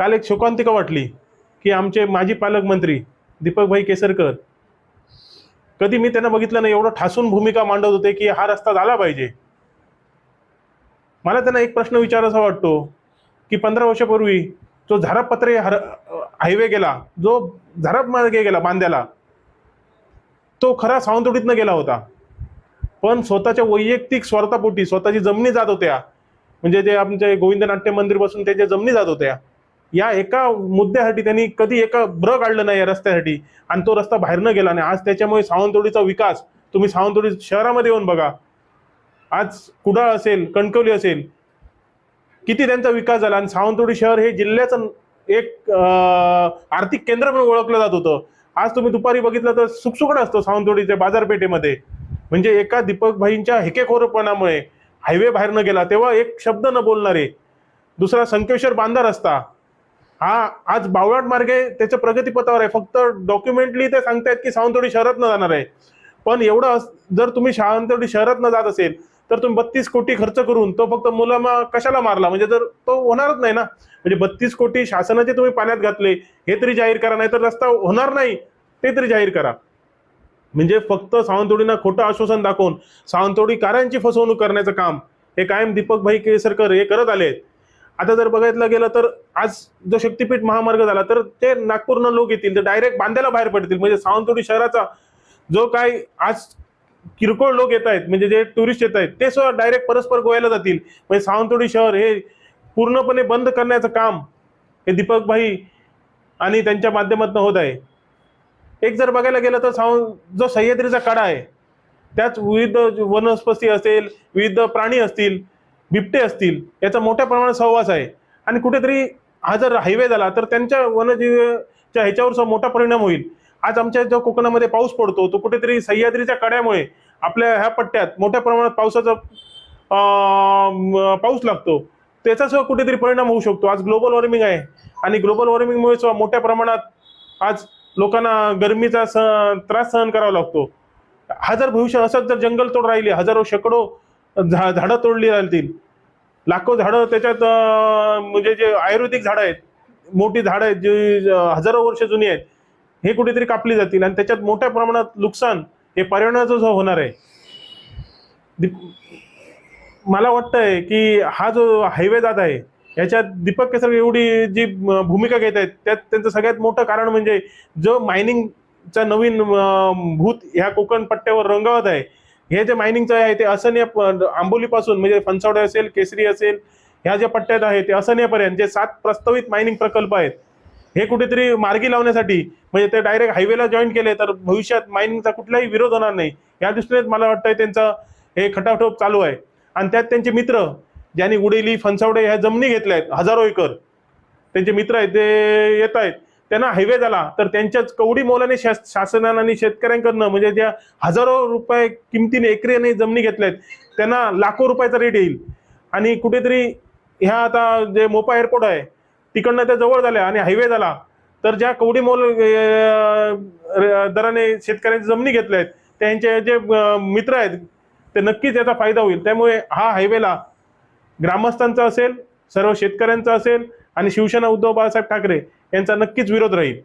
काल एक शोकांतिका वाटली की आमचे माजी पालकमंत्री दीपकभाई केसरकर कधी मी त्यांना बघितलं नाही एवढं ठासून भूमिका मांडत होते की हा रस्ता झाला पाहिजे. मला त्यांना एक प्रश्न विचारायचा वाटतो की पंधरा वर्षापूर्वी जो झारापत्रे हर हायवे गेला जो झाराप मार्गे गेला बांध्याला तो खरा सावंतवाडीतनं गेला होता. पण स्वतःच्या वैयक्तिक स्वार्थापोटी स्वतःची जमिनी जात होत्या. म्हणजे जे आमचे गोविंद नाट्य मंदिरपासून त्याच्या जमिनी जात होत्या या एका मुद्द्यासाठी त्यांनी कधी एका ब्र काढलं नाही या रस्त्यासाठी. आणि तो रस्ता बाहेरनं गेला नाही आज त्याच्यामुळे सावंतवाडीचा विकास तुम्ही सावंतवाडी शहरामध्ये येऊन बघा. आज कुडाळ असेल कणकवली असेल किती त्यांचा विकास झाला. आणि सावंतवाडी शहर हे जिल्ह्याचं एक आर्थिक केंद्र म्हणून ओळखलं जात होतं. आज तुम्ही दुपारी बघितलं तर सुकसुकड असतो सावंतवाडीच्या बाजारपेठेमध्ये. म्हणजे एका दीपक भाईंच्या हेकेखोरपणामुळे हायवे बाहेर न गेला तेव्हा एक शब्द न बोलणारे दुसरा संकेश्वर बांधा रस्ता हा आज बावळाट मार्गे त्याच्या प्रगतीपथावर आहे. फक्त डॉक्युमेंटली ते सांगतायत की सावंतवाडी शहरात न जाणार आहे. पण एवढं जर तुम्ही सावंतवाडी शहरात न जात असेल तर तुम्ही बत्तीस कोटी खर्च करून तो फक्त मुलामा कशाला मारला? म्हणजे जर तो होणारच नाही ना. म्हणजे बत्तीस कोटी शासनाचे तुम्ही पाण्यात घातले हे तरी जाहीर करा नाही तर रस्ता होणार नाही ते तरी जाहीर करा. म्हणजे फक्त सावंतवाडीनं खोटं आश्वासन दाखवून सावंतवाडीकारांची फसवणूक करण्याचं काम हे कायम दीपकभाई केसरकर हे करत आले आहेत आता जर बघायला गेलं तर आज जो शक्तीपीठ महामार्ग झाला तर ते नागपूरनं लोक येतील. तर डायरेक्ट बांद्याला बाहेर पडतील. म्हणजे सावंतवाडी शहराचा जो काय आज किरकोळ लोक येत आहेत म्हणजे जे टुरिस्ट येत आहेत ते सुद्धा डायरेक्ट परस्पर गोव्याला जातील. म्हणजे सावंतवाडी शहर हे पूर्णपणे बंद करण्याचं काम हे दीपकभाई आणि त्यांच्या माध्यमातून होत आहे. एक जर बघायला गेलं तर सावं जो सह्याद्रीचा कडा आहे त्याच विविध वनस्पती असेल विविध प्राणी असतील बिबटे असतील याचा मोठ्या प्रमाणात सहवास आहे. आणि कुठेतरी हा जर हायवे झाला तर त्यांच्या वनजीवच्या ह्याच्यावर मोठा परिणाम होईल. आज आमच्या जो कोकणामध्ये पाऊस पडतो तो कुठेतरी सह्याद्रीच्या कड्यामुळे आपल्या ह्या पट्ट्यात मोठ्या प्रमाणात पावसाचा पाऊस लागतो. त्याचा सुद्धा कुठेतरी परिणाम होऊ शकतो. आज ग्लोबल वॉर्मिंग आहे. आणि ग्लोबल वॉर्मिंगमुळे सुद्धा मोठ्या प्रमाणात आज लोकांना गरमीचा स त्रास सहन करावा लागतो. हा जर भविष्य असंच जर जंगल तोड राहिली हजारो शेकडो झा झाडं तोडली राहतील लाखो झाडं त्याच्यात म्हणजे जे आयुर्वेदिक झाडं आहेत मोठी झाडं आहेत जी हजारो वर्ष जुनी आहेत हे कुठेतरी कापली जातील आणि त्याच्यात मोठ्या प्रमाणात नुकसान हे पर्यावरणाचं जो होणार आहे. दीप- मला वाटतंय की हा जो हायवे जात आहे याच्यात दीपक केसर एवढी जी भूमिका घेत आहेत त्यात त्यांचं सगळ्यात मोठं कारण म्हणजे जो मायनिंगचा नवीन भूत ह्या कोकण पट्ट्यावर रंगावत आहे हे जे मायनिंगचं आहे ते असनीय आंबोलीपासून म्हणजे फणसावडे असेल केसरी असेल ह्या ज्या पट्ट्यात आहे ते असनीयपर्यंत जे सात प्रस्तावित मायनिंग प्रकल्प आहेत हे कुठेतरी मार्गी लावण्यासाठी म्हणजे ते डायरेक्ट हायवेला जॉईन केले तर भविष्यात मायनिंगचा कुठलाही विरोध होणार नाही. या दृष्टीनेच मला वाटतंय त्यांचं हे खटाठोप चालू आहे. आणि त्यात त्यांचे मित्र ज्यांनी उडेली फणसावडे ह्या जमिनी घेतल्या आहेत हजारो एकर त्यांचे मित्र आहेत ते येत आहेत. त्यांना हायवे झाला तर त्यांच्याच कवडी मोलाने शास शासनाने आणि शेतकऱ्यांकडनं म्हणजे ज्या हजारो रुपये किमतीने एकरीने जमिनी घेतल्या आहेत त्यांना लाखो रुपयाचा रेट येईल. आणि कुठेतरी ह्या आता जे मोपा एअरपोर्ट आहे तिकडनं त्या जवळ झाल्या आणि हायवे झाला तर ज्या कवडी मोल दराने शेतकऱ्यांची जमिनी घेतल्या आहेत त्यांचे जे मित्र आहेत ते नक्कीच याचा फायदा होईल. त्यामुळे हा हायवेला ग्रामस्थांचा असेल सर्व शेतकऱ्यांचा असेल आणि शिवसेना उद्धव बाळासाहेब ठाकरे यांचा नक्कीच विरोध राहील.